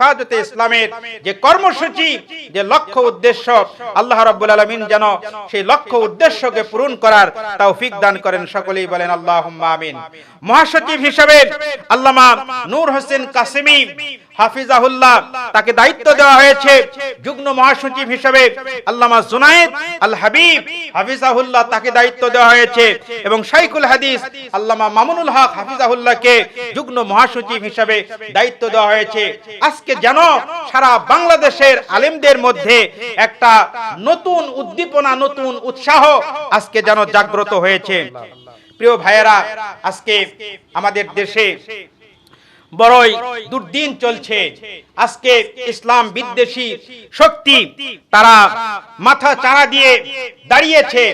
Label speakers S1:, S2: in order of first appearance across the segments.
S1: হেফাজতে ইসলামের যে কর্মসূচি যে লক্ষ্য উদ্দেশ্য আল্লাহ রাব্বুল আলামিন যেন সেই লক্ষ্য উদ্দেশ্যকে পূরণ করার তৌফিক দান করেন সকলেই বলেন আল্লাহুম্মা আমিন। মহাসচিব হিসেবে আল্লামা নূর হোসেন কাসেমি হাফিজাহুল্লাহ তাকে দায়িত্ব দেওয়া হয়েছে যুগ্ম মহাসচিব হিসেবে আল্লামা জুনায়েদ আল হাবিব হাফিজাহুল্লাহ তাকে দায়িত্ব দেওয়া হয়েছে এবং শাইখুল হাদিস আল্লামা মামুনুল হক হাফিজাহুল্লাহকে যুগ্ম মহাসচিব হিসেবে দায়িত্ব দেওয়া হয়েছে। আজকে যেন সারা বাংলাদেশের আলেমদের মধ্যে একটা নতুন উদ্দীপনা নতুন উৎসাহ আজকে যেন জাগ্রত হয়েছে। প্রিয় ভাইয়েরা আজকে আমাদের দেশে বড়ই দুর্দিন চলছে। আজকে ইসলাম বিদ্বেষী শক্তি তারা মাথা চাড়া দিয়ে দাঁড়িয়েছে।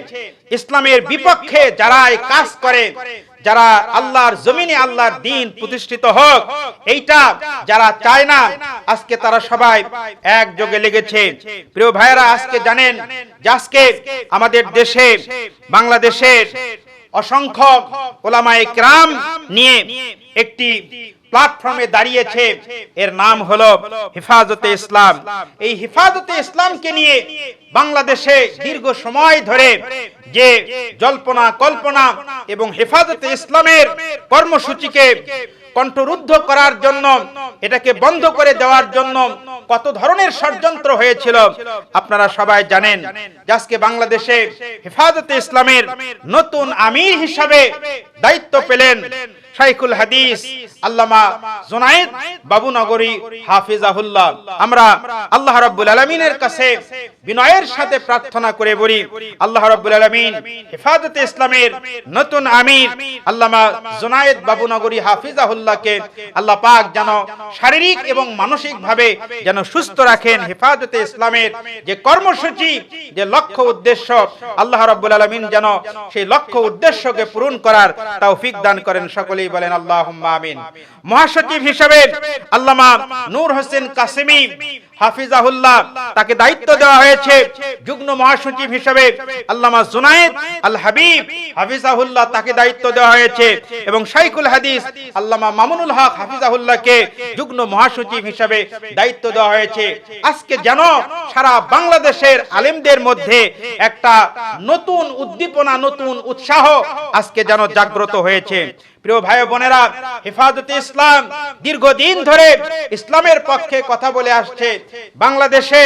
S1: ইসলামের বিপক্ষে যারা কাজ করে, যারা আল্লাহর জমিনে আল্লাহর দিন প্রতিষ্ঠিত হোক, এইটা যারা চায় না, আজকে তারা সবাই একযোগে লেগেছে। প্রিয় ভাইয়েরা, আজকে জানেন যে আজকে আমাদের দেশে, বাংলাদেশের অসংখ্য ওলামায়ে ক্রাম নিয়ে একটি প্ল্যাটফর্মে দাঁড়িয়েছে। এর নাম হলো হেফাজতে ইসলাম। এই হেফাজতে ইসলামকে নিয়ে বাংলাদেশে দীর্ঘ সময় ধরে যে জল্পনা, কল্পনা এবং হেফাজতে ইসলামের কর্মসূচিকে কণ্ঠরুদ্ধ করার জন্য, এটাকে বন্ধ করে দেওয়ার জন্য কত ধরনের ষড়যন্ত্র হয়েছিল আপনারা সবাই জানেন। আজকে বাংলাদেশে হেফাজতে ইসলামের নতুন আমির হিসাবে দায়িত্ব পেলেন শাইখুল হাদিস আল্লামা জুনায়েদ বাবুনগরী হাফিজাহুল্লাহ। আমরা আল্লাহ রাব্বুল আলামিনের কাছে বিনয়ের সাথে প্রার্থনা করে বলি, আল্লাহ রাব্বুল আলামিন হেফাজতে ইসলামের নতুন আমির আল্লামা জুনায়েদ বাবুনগরী হাফিজাহুল্লাহকে আল্লাহ পাক যেন শারীরিক এবং মানসিক ভাবে যেন সুস্থ রাখেন, হেফাজতে ইসলামের যে কর্মসূচি, যে লক্ষ্য উদ্দেশ্য, আল্লাহ রাব্বুল আলামিন যেন সেই লক্ষ্য উদ্দেশ্যকে পূরণ করার তৌফিক দান করেন, সকলেই বলেন আল্লাহুম্মা আমিন। মহাসচিব হিসেবে আল্লামা নূর হোসেন কাসেমি হাফিজাহুল্লাহ তাকে দায়িত্ব দেওয়া হয়েছে যুগ্ম মহাসচিব হিসেবে আল্লামা জুনায়েদ আল হাবিব হাফিজাহুল্লাহ তাকে দায়িত্ব দেওয়া হয়েছে এবং শাইখুল হাদিস আল্লামা মামুনুল হক হাফিজাহুল্লাহকে যুগ্ম মহাসচিব হিসেবে দায়িত্ব দেওয়া হয়েছে। আজকে যেন সারা বাংলাদেশের আলেমদের মধ্যে একটা নতুন উদ্দীপনা, নতুন উৎসাহ আজকে যেন জাগ্রত হয়েছে। প্রিয় ভাই বোনেরা হেফাজতে ইসলাম দীর্ঘদিন ধরে ইসলামের পক্ষে কথা বলে আসছে। বাংলাদেশে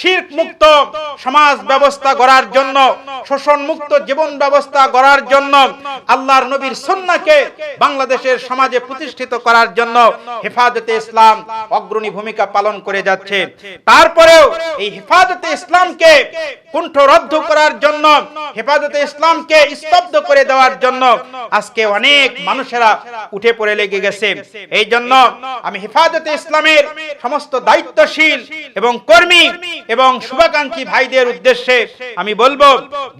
S1: শির্ক মুক্ত সমাজ ব্যবস্থা গড়ার জন্য, শোষণ মুক্ত জীবন ব্যবস্থা গড়ার জন্য, আল্লাহর নবীর সুন্নাহকে বাংলাদেশের সমাজে প্রতিষ্ঠিত করার জন্য হেফাজতে ইসলাম অগ্রণী ভূমিকা পালন করে যাচ্ছে। তারপরেও এই হেফাজতে ইসলামকে কুণ্ঠরদ্ধ করার জন্য, হেফাজতে ইসলামকে স্তব্ধ করে দেওয়ার জন্য আজকে অনেক মানুষেরা উঠে পড়ে লেগে গেছে। এই জন্য আমি হেফাজতে ইসলামের সমস্ত দায়িত্বশীল এবং কর্মী এবং শুভাকাঙ্ক্ষী ভাইদের উদ্দেশ্যে আমি বলব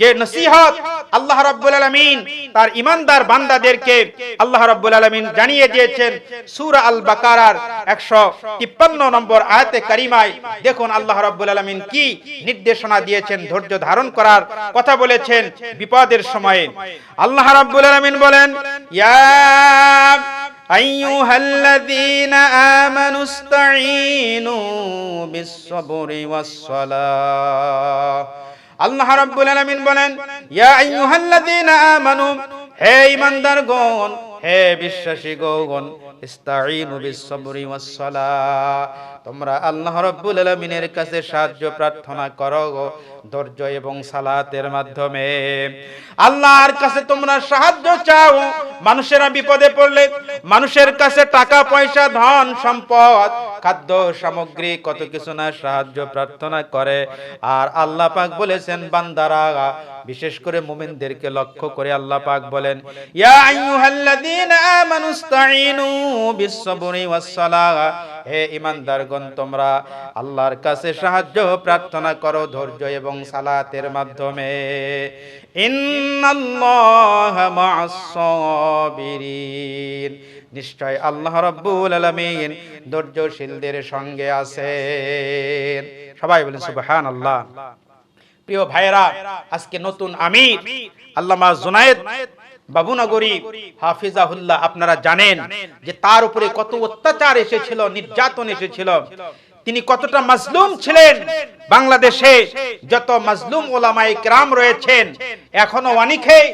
S1: যে নসিহত আল্লাহ রাব্বুল আলামিন তার ইমানদার বান্দাদেরকে আল্লাহ রাব্বুল আলামিন জানিয়ে দিয়েছেন সূরা আল বাকারার 153 নম্বর আয়াতে কারিমায়। দেখুন আল্লাহ রাব্বুল আলামিন কি নির্দেশনা দিয়েছেন, ধৈর্য ধারণ করার কথা বলেছেন বিপদের সময়ে। আল্লাহ রাব্বুল আলামিন বলেন, ইয়া أيها الذين آمنوا استعينوا بالصبر والصلاة আল্লাহ রাব্বুল আলামিন বলেন ইয়া আইয়ুহাল্লাযীনা আমানু হে ঈমানদারগণ হে বিশ্বাসী গণ ইস্তাঈনু বিস-সাবরি ওয়াস-সালাহ তোমরা আল্লাহ রাব্বুল আলামিনের কাছে সাহায্য প্রার্থনা করো ধৈর্য এবং সালাতের মাধ্যমে। আল্লাহর কাছে তোমরা সাহায্য চাও। মানুষেরা বিপদে পড়লে মানুষের কাছে টাকা, পয়সা, ধন, সম্পদ, খাদ্য, সামগ্রী কত কিছু না সাহায্য প্রার্থনা করে। আর আল্লাহ পাক বলেছেন, বান্দারা, বিশেষ করে মুমিনদেরকে লক্ষ্য করে আল্লাহ পাক বলেন, ইয়া আইয়ুহাল্লাযীনা আমানুস্তাঈনু বিস-সাবরি ওয়াস-সালাহ হে ঈমানদারগণ তোমরা আল্লাহর কাছে সাহায্য, প্রার্থনা করো, ধৈর্য এবং সালাতের মাধ্যমে। নিশ্চয় আল্লাহ রাব্বুল আলামিন ধৈর্যশীলদের সঙ্গে আছেন। সবাই বলেন সুবহানাল্লাহ। প্রিয় ভাইয়েরা, আজকে নতুন আমির, আল্লামা জুনায়েদ বাবুনগরী হাফিজাহুল্লাহ, আপনারা জানেন যে তার উপরে কত অত্যাচার এসেছিল, নির্যাতন এসেছিল। তিনি কতটা মাজলুম ছিলেন বাংলাদেশে, যত মাজলুম ওলামাই কেরাম রয়েছেন, এখনও অনেকেই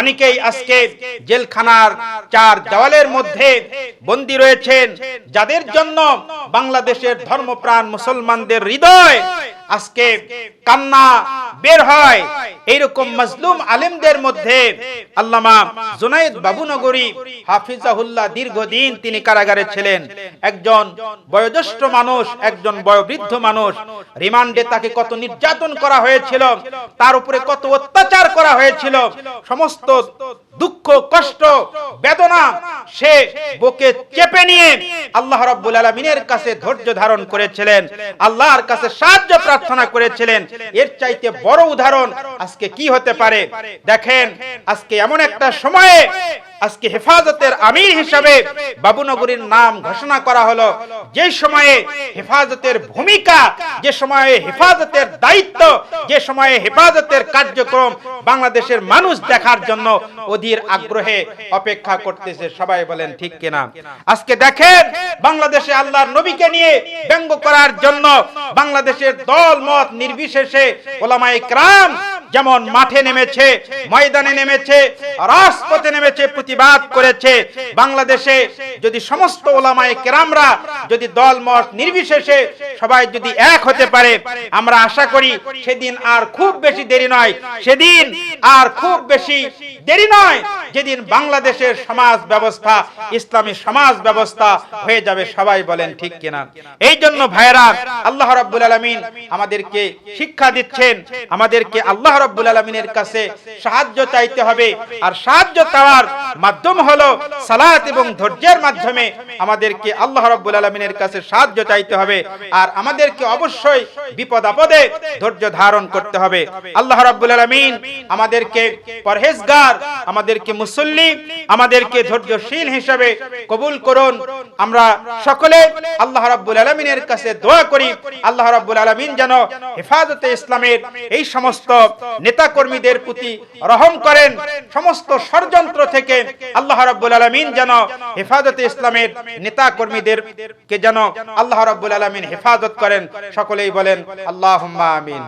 S1: অনেকেই আজকে জেলখানার চার দেওয়ালের মধ্যে বন্দী রয়েছেন, যাদের জন্য বাংলাদেশের ধর্মপ্রাণ মুসলমানদের হৃদয় আজকে কান্না বের হয়। এইরকম মজলুম আলেমদের মধ্যে আল্লামা জুনাইদ বাবুনগরী হাফিজাহুল্লাহ দীর্ঘদিন তিনি কারাগারে ছিলেন। একজন বয়োজ্যেষ্ঠ মানুষ, একজন বয়োবৃদ্ধ মানুষ। রিমান্ডে তাকে কত নির্যাতন করা হয়েছিল, তার উপরে কত অত্যাচার করা হয়েছিল। সমস্ত দুঃখ, কষ্ট, বেদনা সে বুকে চেপে নিয়ে আল্লাহ রাব্বুল আলামিনের কাছে ধৈর্য ধারণ করেছিলেন। আল্লাহর কাছে সাহায্য প্রার্থনা করেছিলেন। এর চাইতে বড় উদাহরণ আজকে কি হতে পারে? দেখেন আজকে এমন একটা সময়ে আজকে হেফাজতের আমির হিসাবে বাবুনগরীর নাম ঘোষণা করা হলো। যে সময়ে হেফাজতের ভূমিকা, যে সময়ে হেফাজতের দায়িত্ব, যে সময়ে হেফাজতের কার্যক্রম বাংলাদেশের মানুষ দেখার জন্য অধীর আগ্রহে অপেক্ষা করতেছে। সবাই বলেন, ঠিক কিনা? আজকে দেখেন, বাংলাদেশে আল্লাহর নবীকে নিয়ে ব্যঙ্গ করার জন্য বাংলাদেশের দল মত নির্বিশেষে ওলামায়ে ক্রাম যেমন মাঠে নেমেছে, ময়দানে নেমেছে, রাজপথে নেমেছে, প্রতিবাদ করেছে। বাংলাদেশে যদি সমস্ত ওলামায় কেরামরা যদি দল মত নির্বিশেষে সবাই যদি এক হতে পারে, আমরা আশা করি সেদিন আর খুব বেশি দেরি নয়। সেদিন আর খুব বেশি দেরি নয়। যেদিন বাংলাদেশের সমাজ ব্যবস্থা, ইসলামী সমাজ ব্যবস্থা হয়ে যাবে, সবাই বলেন ঠিক কিনা। এই জন্য ভাইরা আল্লাহ রাব্বুল আলামিন আমাদেরকে শিক্ষা দিচ্ছেন, আমাদেরকে আল্লাহ রাব্বুল আলামিনের কাছে সাহায্য চাইতে হবে। আর সাহায্য চাওয়ার মাধ্যম হলো সালাত এবং ধৈর্যের মাধ্যমে আমাদেরকে আল্লাহ রাব্বুল আলামিনের কাছে সাহায্য চাইতে হবে। আর আমাদেরকে অবশ্যই বিপদ আপদে ধৈর্য ধারণ করতে হবে। আল্লাহ রাব্বুল আলামিন আমাদেরকে পরহেজগার, আমাদেরকে মুসল্লি আমাদেরকে ধৈর্যশীল হিসাবে কবুল করুন। আমরা সকলে আল্লাহ রাব্বুল আলামিনের কাছে দোয়া করি। আল্লাহ রাব্বুল আলামিন যেন হেফাজতে ইসলামের এই সমস্ত নেতা কর্মীদের প্রতি রহম করেন। সমস্ত ষড়যন্ত্র থেকে আল্লাহ রাব্বুল আলামিন যেন হেফাজতে ইসলামের নেতা কর্মীদেরকে যেন আল্লাহ রাব্বুল আলামিন হেফাজত করেন। সকলেই বলেন, আল্লাহুম্মা আমিন।